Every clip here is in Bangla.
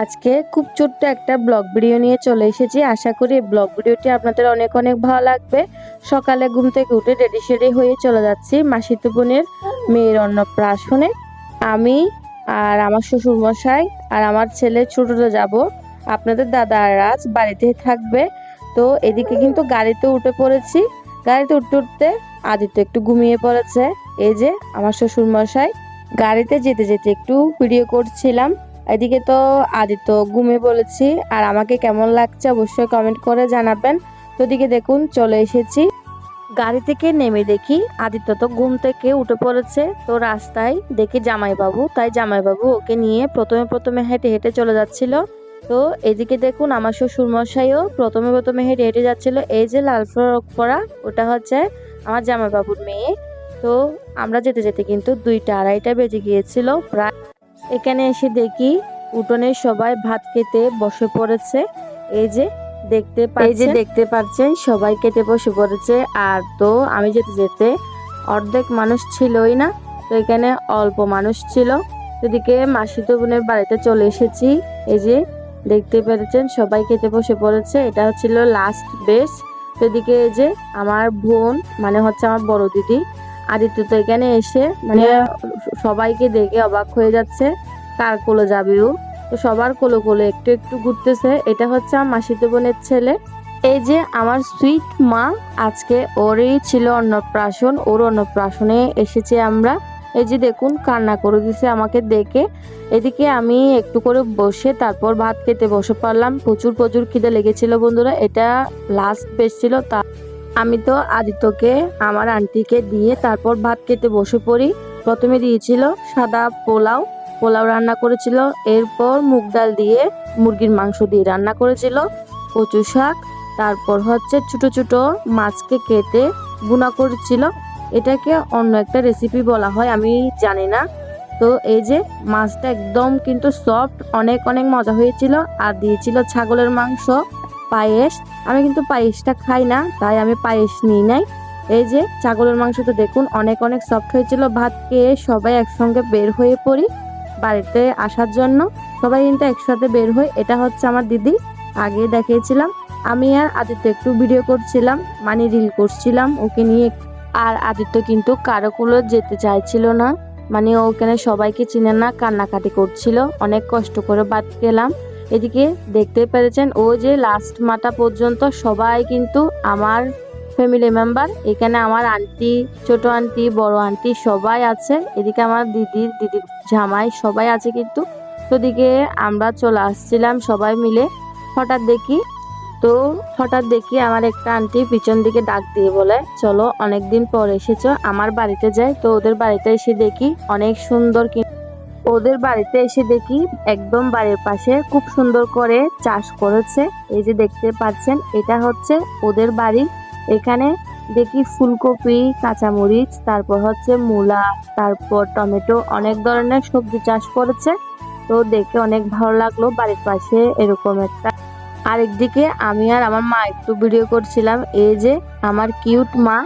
আজকে খুব ছোট্ট একটা ব্লগ ভিডিও নিয়ে চলে এসেছি। আশা করি এই ব্লগ ভিডিওটি আপনাদের অনেক অনেক ভালো লাগবে। সকালে ঘুম থেকে উঠে রেডি সেডি হয়ে চলে যাচ্ছি মাসিতো বোনের মেয়ের অন্নপ্রাশনে। আমি আর আমার শ্বশুর মশাই আর আমার ছেলে ছোটটা যাব। আপনাদের দাদা রাজ বাড়িতে থাকবে। তো এদিকে কিন্তু গাড়িতে উঠে পড়েছি। গাড়িতে উঠতে উঠতে আদিত্য একটু ঘুমিয়ে পড়েছে। এই যে আমার শ্বশুর মশাই গাড়িতে যেতে যেতে একটু ভিডিও করছিলাম। এদিকে তো আদিত্য ঘুমিয়ে বলেছি, আর আমাকে কেমন লাগছে অবশ্যই কমেন্ট করে জানাবেন। তো এদিকে দেখুন, চলে এসেছি। গাড়ি থেকে নেমে দেখি আদিত্য তো ঘুম থেকে উঠে পড়েছে, তো রাস্তায় দেখি জামাইবাবু। তাই জামাইবাবু ওকে নিয়ে প্রথমে প্রথমে হেঁটে হেঁটে চলে যাচ্ছিল। তো এদিকে দেখুন আমার শ্বশুর মশাইও প্রথমে প্রথমে হেঁটে হেঁটে যাচ্ছিল। এই যে লাল ফ্রক পরা, ওটা হচ্ছে আমার জামাইবাবুর মেয়ে। তো আমরা যেতে যেতে কিন্তু দুইটা আড়াইটা বেজে গিয়েছিল, প্রায় এখানে এসে দেখি উঠোনে সবাই ভাত খেতে বসে পড়েছে। এই যে দেখতে এই যে দেখতে পাচ্ছেন সবাই খেতে বসে পড়েছে। আর তো আমি যেতে যেতে অর্ধেক মানুষ ছিলই না তো এখানে অল্প মানুষ ছিল। এদিকে মাসিতো বোনের বাড়িতে চলে এসেছি। এই যে দেখতে পেরেছেন সবাই খেতে বসে পড়েছে। এটা হচ্ছিল লাস্ট তো এদিকে এই যে আমার বোন মানে হচ্ছে আমার বড় দিদি আদিত্য তো এখানে এসে মানে সবাইকে দেখে অবাক হয়ে যাচ্ছে কার কোলে যাবে ও? তো সবার কোলে কোলে একটু একটু ঘুরতেছে। এটা হচ্ছে আমার মাসিতো বোনের ছেলে। এই যে আমার সুইট মা আজকে ওরই ছিল অন্নপ্রাশন ওর অন্নপ্রাশনে এসেছে আমরা। এই যে দেখুন কান্না করে দিছে আমাকে দেখে। এদিকে আমি একটু করে বসে তারপর ভাত খেতে বসে পারলাম প্রচুর প্রচুর খিদে লেগেছিল বন্ধুরা। এটা লাস্ট বেশ ছিল তা আমি তো আদিত্যকে, আমার আন্টিকে দিয়ে তারপর ভাত খেতে বসে পড়ি। প্রথমে দিয়েছিল সাদা পোলাও পোলাও রান্না করেছিল। এরপর মুগ ডাল দিয়ে মুরগির মাংস দিয়ে রান্না করেছিল। কচু শাক, তারপর হচ্ছে ছোট ছোট মাছকে কেটে বুনা করেছিল। এটাকে অন্য একটা রেসিপি বলা হয়, আমি জানি না। তো এই যে মাছটা একদম কিন্তু সফট অনেক অনেক মজা হয়েছিল। আর দিয়েছিল ছাগলের মাংস। পায়েস। আমি কিন্তু পায়েসটা খাই না, তাই আমি পায়েস নিই নাই। এই যে ছাগলের মাংস তো দেখুন, অনেক অনেক সফট হয়েছিল। ভাত খেয়ে সবাই একসঙ্গে বের হয়ে পড়ি বাড়িতে আসার জন্য। সবাই কিন্তু একসাথে বের হই, এটা হচ্ছে আমার দিদি। আগে দেখিয়েছিলাম। আমি আর আদিত্য একটু ভিডিও করছিলাম মানে রিল করছিলাম ওকে নিয়ে। আর আদিত্য কিন্তু কারও কুলো যেতে চাইছিল না। মানে ওখানে সবাইকে চিনে না, কান্নাকাটি করছিল। অনেক কষ্ট করে বাদ গেলাম। এদিকে দেখতে পেরেছেন, ও যে লাস্ট মাটা পর্যন্ত সবাই কিন্তু আমার ফ্যামিলি মেম্বার এখানে আমার আন্টি ছোট আন্টি বড় আন্টি সবাই আছে, এদিকে আমার দিদির দিদির জামাই সবাই আছে কিন্তু। তো দিকে আমরা চলে আসছিলাম সবাই মিলে, হঠাৎ দেখি, তো হঠাৎ দেখি আমার একটা আন্টি পিছন দিকে ডাক দিয়ে বলে, চলো অনেকদিন পর এসেছ, আমার বাড়িতে যাই। তো ওদের বাড়িতে এসে দেখি অনেক সুন্দর ওদের বাড়িতে এসে দেখি একদম বাড়ির পাশে খুব সুন্দর করে চাষ করেছে। এই যে দেখতে পাচ্ছেন, এটা হচ্ছে ওদের বাড়ি। এখানে দেখি ফুলকপি, কাঁচামরিচ, তারপর হচ্ছে মূলা, তারপর টমেটো, অনেক ধরনের সবজি চাষ করেছে। তো দেখে অনেক ভালো লাগল বাড়ির পাশে এরকম একটা। আরেকদিকে আমি আর আমার মা একটু ভিডিও করছিলাম, এই যে আমার কিউট মা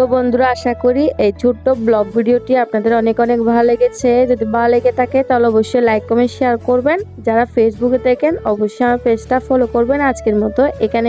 তো বন্ধুরা, আশা করি এই ছোট্ট ব্লগ ভিডিওটি আপনাদের অনেক অনেক ভালো লেগেছে। যদি ভালো লেগে থাকে, তাহলে অবশ্যই লাইক, কমেন্ট শেয়ার করবেন। যারা ফেসবুকে দেখেন, অবশ্যই আমার পেজটা ফলো করবেন। আজকের মতো এখানে